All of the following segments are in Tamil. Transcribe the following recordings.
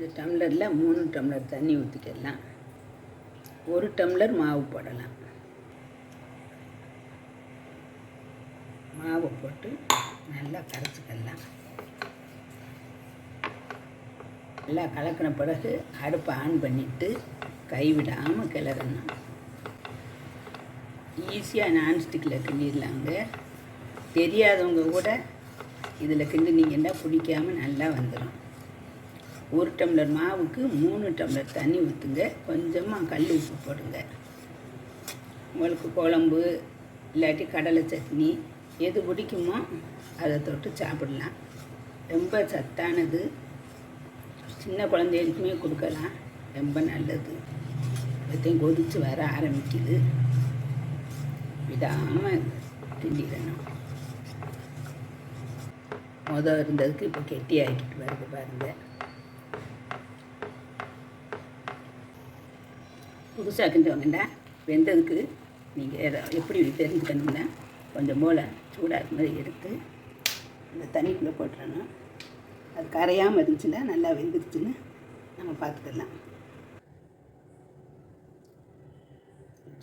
இந்த டம்ளரில் மூணு டம்ளர் தண்ணி ஊற்றிக்கலாம் ஒரு டம்ளர் மாவு போடலாம். மாவை போட்டு நல்லா கரைச்சிக்கலாம். நல்லா கலக்கின பிறகு அடுப்பை ஆன் பண்ணிவிட்டு கைவிடாமல் கிளறணும். ஈஸியாக நான்ஸ்டிக்கில் கிண்டிடலாங்க. தெரியாதவங்க கூட இதில் கிண்டினீங்கன்னா பிடிக்காமல் நல்லா வந்துடும் ஒரு டம்ளர் மாவுக்கு மூணு டம்ளர் தண்ணி ஊற்றுங்க கொஞ்சமாக கல் உப்பு போடுங்க. உங்களுக்கு குழம்பு இல்லாட்டி கடலை சட்னி எது பிடிக்குமோ அதை தொட்டு சாப்பிடலாம். ரொம்ப சத்தானது. சின்ன குழந்தைகளுக்குமே கொடுக்கலாம். ரொம்ப நல்லது. எல்லாத்தையும் கொதித்து வர ஆரம்பிக்குது. விடாமல் திண்டிடணும். முத இருந்ததுக்கு இப்போ கெட்டி ஆகிட்டு வருது பாருங்கள் புதுசாக கிண்டுவாங்கண்டா வெந்ததுக்கு நீங்கள் எதை எப்படி தெரிஞ்சுக்கணும்னா கொஞ்சம் போல் சூடாக மாதிரி எடுத்து அந்த தண்ணிக்குள்ளே போட்டுறணும். அது கரையாமல் இருந்துச்சுன்னா நல்லா வெந்துருச்சுன்னு நம்ம பார்த்துக்கலாம்.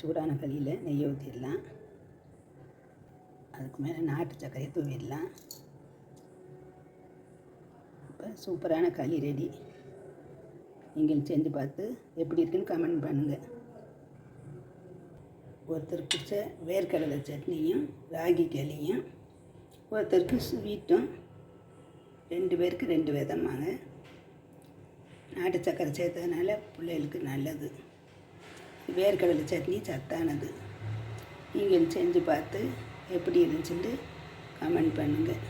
சூடான களியில் நெய் ஊற்றிடலாம் அதுக்கு மேலே நாட்டு சர்க்கரையை தூவிடலாம். இப்போ சூப்பரான களி ரெடி நீங்கள் செஞ்சு பார்த்து எப்படி இருக்குன்னு கமெண்ட் பண்ணுங்கள் ஒருத்தர் பிடிச்ச வேர்க்கடலை சட்னியும் ராகி களியும் ஒருத்தருக்கு ஸ்வீட்டும் ரெண்டு பேருக்கு ரெண்டு விதமாங்க. நாட்டு சக்கரை சேர்த்ததுனால பிள்ளைகளுக்கு நல்லது. வேர்க்கடலை சட்னி சத்தானது. நீங்கள் செஞ்சு பார்த்து எப்படி இருந்துச்சுட்டு கமெண்ட் பண்ணுங்கள்